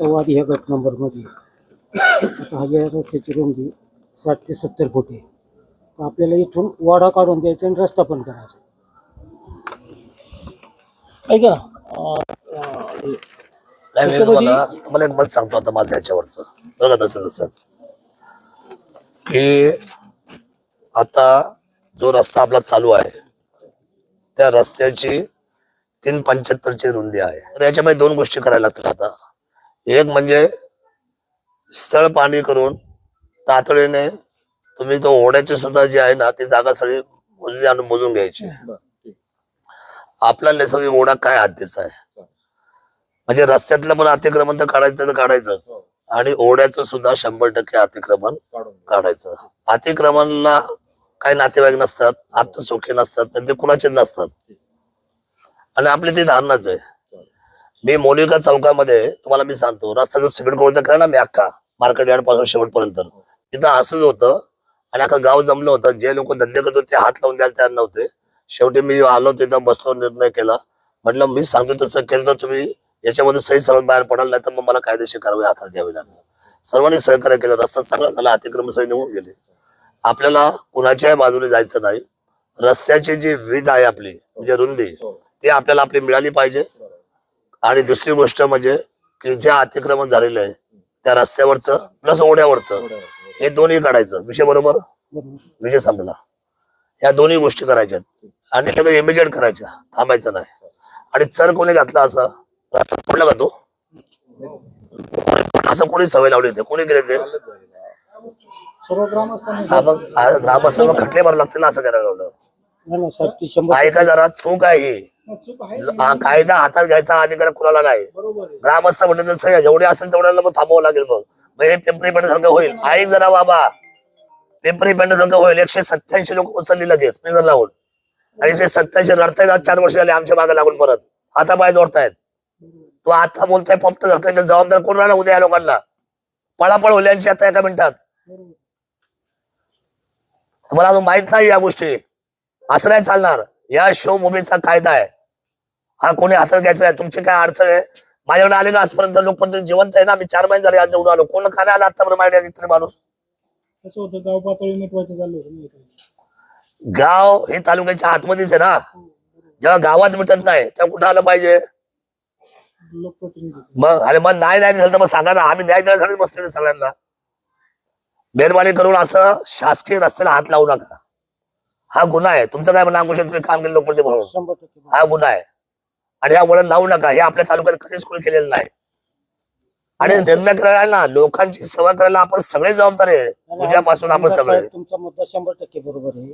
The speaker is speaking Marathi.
वादी ह्या गट नंबरमध्ये आता हा या रस्त्याची रुंदी साठ ते सत्तर फूट आहे. तर आपल्याला इथून वाडा काढून द्यायचा आणि रस्ता पण करायचा. ऐका. नाही मी त्याच्यामध्ये- तुम्हाला तुम्हाला एक मत सांगतो आता माझ्या ह्याच्यावरचं. बघत असेल सर. की आता जो रस्ता आपला चालू आहे त्या रस्त्याची तीन पंच्याहत्तरची रुंदी आहे. तर याच्यामध्ये दोन गोष्टी करायला लागतील आता. एक म्हणजे स्थळ पाणी करून तातडीने तुम्ही तो ओढ्याची सुद्धा जी आहे ना ती जागा सगळी मोजली आणि मोजून घ्यायची. आपला नैसर्गिक ओढा काय हद्दीचा आहे? म्हणजे रस्त्यातलं पण अतिक्रमण तर काढायचं तर काढायचंच. आणि ओढ्याचं सुद्धा शंभर टक्के अतिक्रमण काढायचं. अतिक्रमणला काही नातेवाईक नसतात आत्मसुखी नसतात ते कुणाचे नसतात. आणि आपली ती धारणाच आहे. मी मोनिका चौकामध्ये तुम्हाला मी सांगतो रस्ता सिमेंट कोळचा करा ना मी अख्खा मार्केट यार्डपासून शेवटपर्यंत. तिथं असंच होतं आणि अख्खा गाव जमलं होतं. जे लोक धंदे करतो ते हात लावून द्यायला तयार नव्हते. शेवटी मी आलो तिथं बसलो निर्णय केला. म्हटलं मी सांगतो तसं केलं तर तुम्ही याच्यामध्ये सही सर्व बाहेर पडाल नाही तर मग मला कायदेशीर कारवाई हातात घ्यावी लागेल. सर्वांनी सहकार्य केलं. रस्ता चांगला झाला अतिक्रम सही निवडून गेले. आपल्याला कुणाच्याही बाजूने जायचं नाही. रस्त्याची जी विध आहे आपली म्हणजे रुंदी ती आपल्याला आपली मिळाली पाहिजे. आणि दुसरी गोष्ट म्हणजे की जे अतिक्रमण झालेलं आहे त्या रस्त्यावरचं प्लस ओढ्यावरचं हे दोन्ही काढायचं. विषय बरोबर? विषय संपला. या दोन्ही गोष्टी करायच्या आणि लगेच इमिजिएट करायच्या. थांबायचं नाही. आणि चर कोणी घातला असा? रस्ता पडला का तो? असं कोणी सवय लावली होती कोणी केले ते ग्रामस्थांनी ग्रामस्थ खटले मारू लागतील ना असं करायला लावलं. ऐका जरा चूक आहे कायदा हातात घ्यायचा अधिकार कुणाला नाही. ग्रामस्थ सही आहे. जेवढे असेल तेवढ्याला मग थांबावं लागेल मग. हे पिंपरी पेंढ्यासारखं होईल. ऐक जरा बाबा पिंपरी पेंढ्यासारखं होईल. एकशे सत्याऐंशी लोक उचलली लगेच पिंजर लावून. आणि ते सत्याऐंशी रडतायत आज चार वर्ष झाले आमच्या मागे लागून परत. आता पाय जोडतायत. तू आता बोलताय फक्त जर काही जबाबदार कोण राहणार उद्या या लोकांना? पळापळ होईल यांची आता एका मिनिटात. तुम्हाला अजून माहीत नाही या गोष्टी. असं नाही चालणार. या शो मुव्हीचा कायदा आहे. हा कोणी हातात घ्यायचा नाही. तुमची काय अडचण आहे? माझ्याकडे आले का आजपर्यंत लोक पण जिवंत आहे ना. मी चार महिने झाले आज जेवढं आलो. कोण नाही आला आतापर्यंत माझ्या इतर माणूस. कसं होतं? गाव पातळी मिटवायचं चालू होतं नाही का? गाव हे तालुक्याच्या आतमध्येच आहे ना. जेव्हा गावात मिटत नाही तेव्हा कुठं आलं पाहिजे? लोकप्रतिनिधी मग अरे मग नाही नाही झालं तर मग सांगा ना. आम्ही न्याय देण्यासाठी बसलेले सगळ्यांना. मेहरबानी करून असं शासकीय रस्त्याला हात लावू नका. हा गुन्हा आहे. तुमचं काय म्हणणं अंकुश तुम्ही काम केलं लोकांचे म्हणून. शंभर टक्के. बरोबर. हा गुन्हा आहे. आणि हा वळण लावू नका. हे आपल्या तालुक्यात कधीच कोणी केलेलं नाही. आणि निर्णय करायला ना लोकांची सेवा करायला आपण सगळे जबाबदार आहे. उद्यापासून आपण सगळे. तुमचा मुद्दा शंभर टक्के बरोबर आहे.